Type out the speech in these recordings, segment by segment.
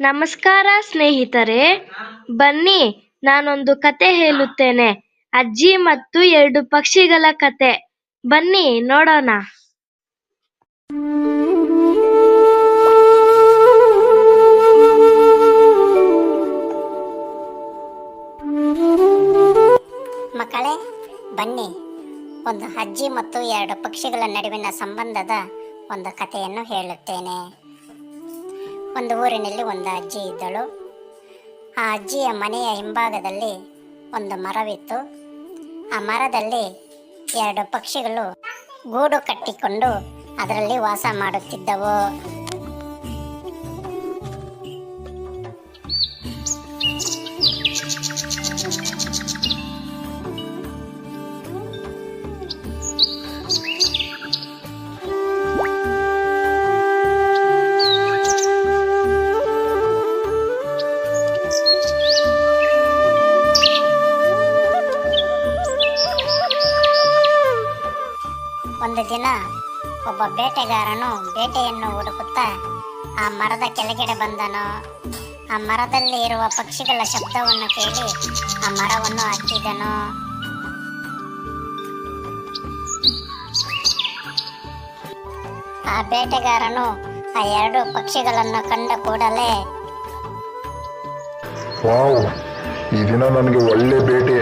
ನಮಸ್ಕಾರ ಸ್ನೇಹಿತರೆ. ಬನ್ನಿ, ನಾನೊಂದು ಕತೆ ಹೇಳುತ್ತೇನೆ. ಅಜ್ಜಿ ಮತ್ತು ಎರಡು ಪಕ್ಷಿಗಳ ಕತೆ. ಬನ್ನಿ, ನೋಡೋಣ. ಮಕ್ಕಳೇ, ಬನ್ನಿ. ಒಂದು ಅಜ್ಜಿ ಮತ್ತು ಎರಡು ಪಕ್ಷಿಗಳ ನಡುವಿನ ಸಂಬಂಧದ ಒಂದು ಕಥೆಯನ್ನು ಹೇಳುತ್ತೇನೆ. ಒಂದು ಊರಿನಲ್ಲಿ ಒಂದು ಅಜ್ಜಿ ಇದ್ದಳು. ಆ ಅಜ್ಜಿಯ ಮನೆಯ ಹಿಂಭಾಗದಲ್ಲಿ ಒಂದು ಮರವಿತ್ತು. ಆ ಮರದಲ್ಲಿ ಎರಡು ಪಕ್ಷಿಗಳು ಗೂಡು ಕಟ್ಟಿಕೊಂಡು ಅದರಲ್ಲಿ ವಾಸ ಮಾಡುತ್ತಿದ್ದವು. ಒಂದು ದಿನ ಒಬ್ಬ ಬೇಟೆಗಾರನು ಬೇಟೆಯನ್ನು ಹುಡುಕುತ್ತಾ ಆ ಮರದ ಕೆಳಗಡೆ ಬಂದನು. ಆ ಮರದಲ್ಲಿ ಇರುವ ಪಕ್ಷಿಗಳ ಶಬ್ದವನ್ನು ಕೇಳಿ ಆ ಮರವನ್ನು ಹತ್ತಿದನು ಆ ಬೇಟೆಗಾರನು ಆ ಎರಡು ಪಕ್ಷಿಗಳನ್ನು ಕಂಡ ಕೂಡಲೇ ವಾವ್, ಈ ದಿನ ನನಗೆ ಒಳ್ಳೆ ಬೇಟೆ,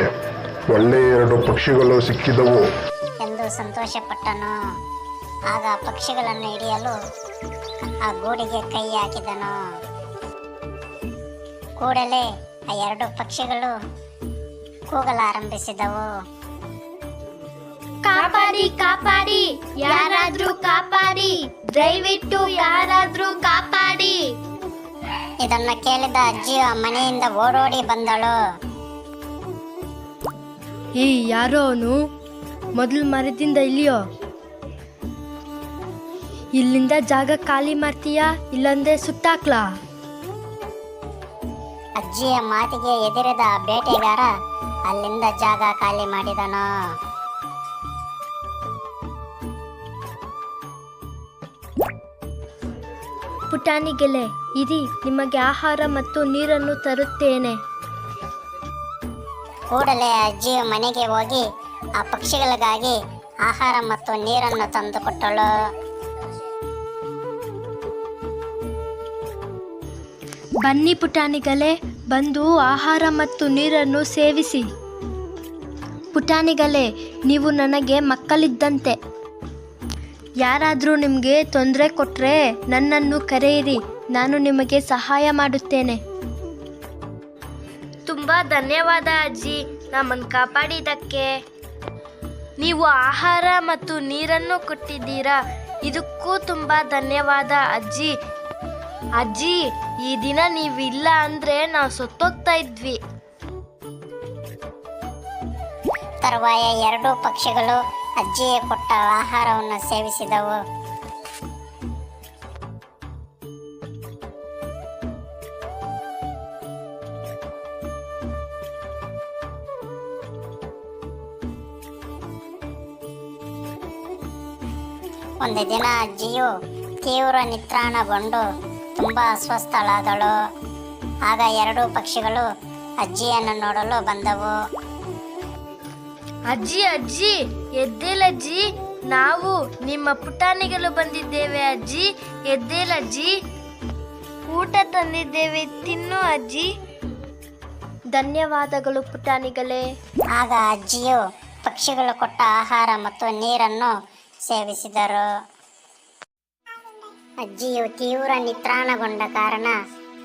ಒಳ್ಳೆ ಎರಡು ಪಕ್ಷಿಗಳು ಸಿಕ್ಕಿದವು. ಸಂತೋಷಪಟ್ಟನು ಆಗ ಪಕ್ಷಿಗಳನ್ನು ಹಿಡಿಯಲು ಆ ಗೂಡಿಗೆ ಕೈ ಹಾಕಿದನು. ಕೂಡಲೇ ಆ ಎರಡು ಪಕ್ಷಿಗಳು ಕೂಗಲಾರಂಭಿಸಿದವು ಕಾಪಾಡಿ ಕಾಪಾಡಿ ಯಾರಾದ್ರೂ ಕಾಪಾಡಿ ದಯವಿಟ್ಟು ಯಾರಾದ್ರೂ ಕಾಪಾಡಿ. ಇದನ್ನ ಕೇಳಿದ ಅಜ್ಜಿಯು ಆ ಮನೆಯಿಂದ ಓಡೋಡಿ ಬಂದಳು. ಈ ಯಾರೋನು? ಅವನು ಮೊದಲು ಮರದಿಂದ ಇಲ್ಲಿಯೋ? ಇಲ್ಲಿಂದ ಜಾಗ ಖಾಲಿ ಮಾಡ್ತೀಯಾ? ಇಲ್ಲಂದ್ರೆ ಸುತ್ತಾಕ್ಲ? ಅಜ್ಜಿಯ ಮಾತಿಗೆ ಎದುರಿದ ಬೇಟೆಗಾರ ಅಲ್ಲಿಂದ ಜಾಗ ಖಾಲಿ ಮಾಡಿದಾನಾ? ಪುಟಾಣಿ ಗೆಲೆ ಇದಿ ನಿಮಗೆ ಆಹಾರ ಮತ್ತು ನೀರನ್ನು ತರುತ್ತೇನೆ. ಕೂಡಲೇ ಅಜ್ಜಿಯ ಮನೆಗೆ ಹೋಗಿ ಆ ಪಕ್ಷಿಗಳಿಗಾಗಿ ಆಹಾರ ಮತ್ತು ನೀರನ್ನು ತಂದುಕೊಟ್ಟಳು ಬನ್ನಿ ಪುಟಾಣಿಗಳೇ, ಬಂದು ಆಹಾರ ಮತ್ತು ನೀರನ್ನು ಸೇವಿಸಿ. ಪುಟಾಣಿಗಳೇ, ನೀವು ನನಗೆ ಮಕ್ಕಳಿದ್ದಂತೆ. ಯಾರಾದರೂ ನಿಮಗೆ ತೊಂದರೆ ಕೊಟ್ಟರೆ ನನ್ನನ್ನು ಕರೆಯಿರಿ, ನಾನು ನಿಮಗೆ ಸಹಾಯ ಮಾಡುತ್ತೇನೆ. ತುಂಬ ಧನ್ಯವಾದ ಅಜ್ಜಿ, ನಮ್ಮನ್ನು ಕಾಪಾಡಿದ್ದಕ್ಕೆ. ನೀವು ಆಹಾರ ಮತ್ತು ನೀರನ್ನು ಕೊಟ್ಟಿದ್ದೀರಾ? ಇದಕ್ಕೂ ತುಂಬ ಧನ್ಯವಾದ, ಅಜ್ಜಿ. ಅಜ್ಜಿ, ಈ ದಿನ ನೀವಿಲ್ಲ ಅಂದ್ರೆ ನಾವು ಸತ್ತೋಗ್ತಾ ಇದ್ವಿ. ತರುವಾಯ ಎರಡೂ ಪಕ್ಷಿಗಳು ಅಜ್ಜಿಯೇ ಕೊಟ್ಟ ಆಹಾರವನ್ನು ಸೇವಿಸಿದವು. ಒಂದು ದಿನ ಅಜ್ಜಿಯು ತೀವ್ರ ನಿತ್ರಾಣಗೊಂಡು ತುಂಬ ಅಸ್ವಸ್ಥಳಾದಳು. ಆಗ ಎರಡೂ ಪಕ್ಷಿಗಳು ಅಜ್ಜಿಯನ್ನು ನೋಡಲು ಬಂದವು. ಅಜ್ಜಿ ಅಜ್ಜಿ ಎದ್ದೇಲಜ್ಜಿ ನಾವು ನಿಮ್ಮ ಪುಟಾಣಿಗಳು ಬಂದಿದ್ದೇವೆ ಅಜ್ಜಿ ಎದ್ದೇಲಜ್ಜಿ ಊಟ ತಂದಿದ್ದೇವೆ ತಿನ್ನು ಅಜ್ಜಿ. ಧನ್ಯವಾದಗಳು ಪುಟಾಣಿಗಳೇ. ಆಗ ಅಜ್ಜಿಯು ಪಕ್ಷಿಗಳು ಕೊಟ್ಟ ಆಹಾರ ಮತ್ತು ನೀರನ್ನು ಸೇವಿಸಿದರು. ಅಜ್ಜಿಯು ತೀವ್ರ ನಿತ್ರಾಣಗೊಂಡ ಕಾರಣ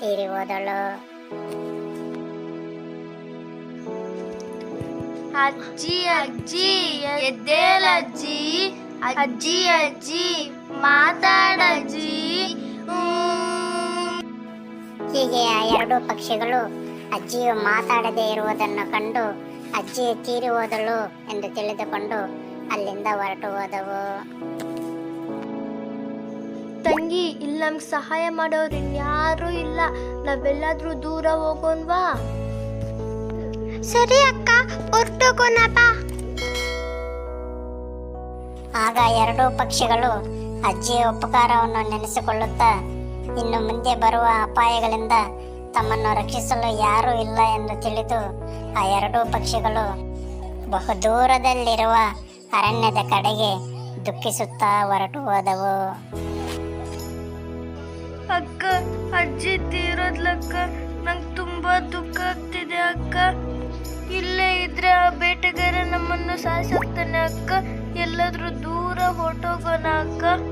ತೀರಿ ಹೋದಳು. ಅಜ್ಜಿ ಅಜ್ಜಿ ಎದ್ದೇಲಜ್ಜಿ ಅಜ್ಜಿ ಅಜ್ಜಿ ಮಾತಾಡಜ್ಜಿ. ಹೀಗೆ ಆ ಎರಡು ಪಕ್ಷಿಗಳು ಅಜ್ಜಿಯು ಮಾತಾಡದೇ ಇರುವುದನ್ನು ಕಂಡು ಅಜ್ಜಿ ತೀರಿ ಹೋದಳು ಎಂದು ತಿಳಿದುಕೊಂಡು ಅಲ್ಲಿಂದ ಹೊರಟು ಹೋದವು. ತಂಗಿ ಇಲ್ಲಿ ನಮ್ಗೆ ಸಹಾಯ ಮಾಡೋರು ಯಾರು ಇಲ್ಲ. ನಾವೆಲ್ಲಾದ್ರೂ ದೂರ ಹೋಗೋನ್ವಾ ಸರಿ ಅಕ್ಕ ಹೊರಟೋಗೋಣ ಬಾ. ಆಗ ಎರಡೂ ಪಕ್ಷಿಗಳು ಅಜ್ಜಿಯ ಉಪಕಾರವನ್ನು ನೆನೆಸಿಕೊಳ್ಳುತ್ತಾ ಇನ್ನು ಮುಂದೆ ಬರುವ ಅಪಾಯಗಳಿಂದ ತಮ್ಮನ್ನು ರಕ್ಷಿಸಲು ಯಾರೂ ಇಲ್ಲ ಎಂದು ತಿಳಿದು ಆ ಎರಡೂ ಪಕ್ಷಿಗಳು ಬಹುದೂರದಲ್ಲಿರುವ ಅರಣ್ಯದ ಕಡೆಗೆ ದುಃಖಿಸುತ್ತಾ ಹೊರಟು ಹೋದವು. ಅಕ್ಕ, ಅಜ್ಜಿ ತೀರೋದ್ಲಕ್ಕ ನಂಗೆ ತುಂಬಾ ದುಃಖ ಆಗ್ತಿದೆ ಅಕ್ಕ. ಇಲ್ಲೇ ಇದ್ರೆ ಆ ಬೇಟೆಗಾರ ನಮ್ಮನ್ನು ಸಾಯಿಸುತ್ತಾನೆ ಅಕ್ಕ. ಎಲ್ಲಾದ್ರೂ ದೂರ ಹೊರಟೋಗೋಣ ಅಕ್ಕ.